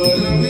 But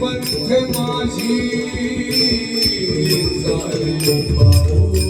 पंथ माझी चालू पाहू.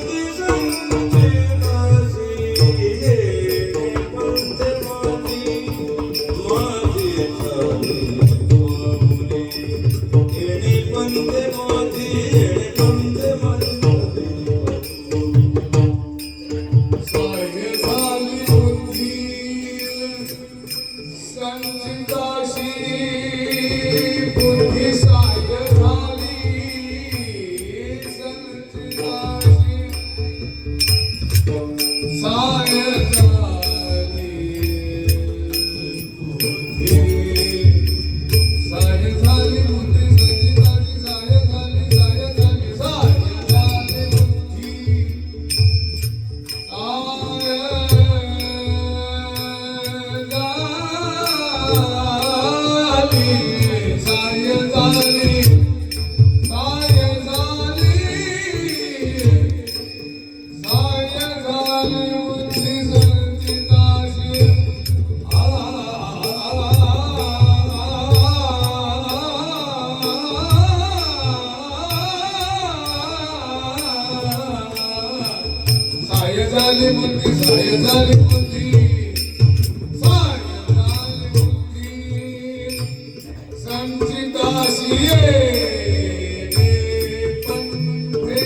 झाली बुद्धी साय झाली बुद्धी साय झाली बुद्धी. संचिताशी पंथे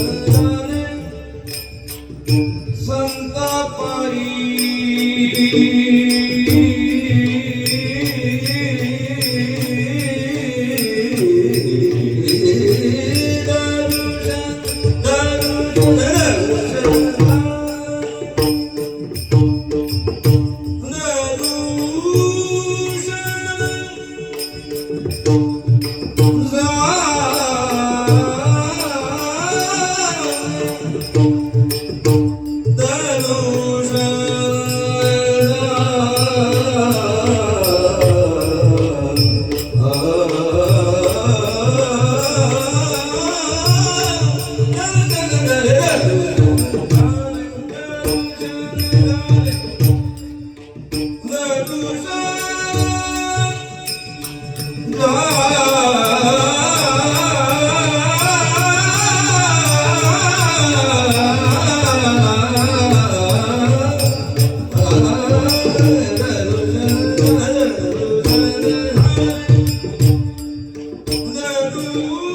Quando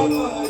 Oh.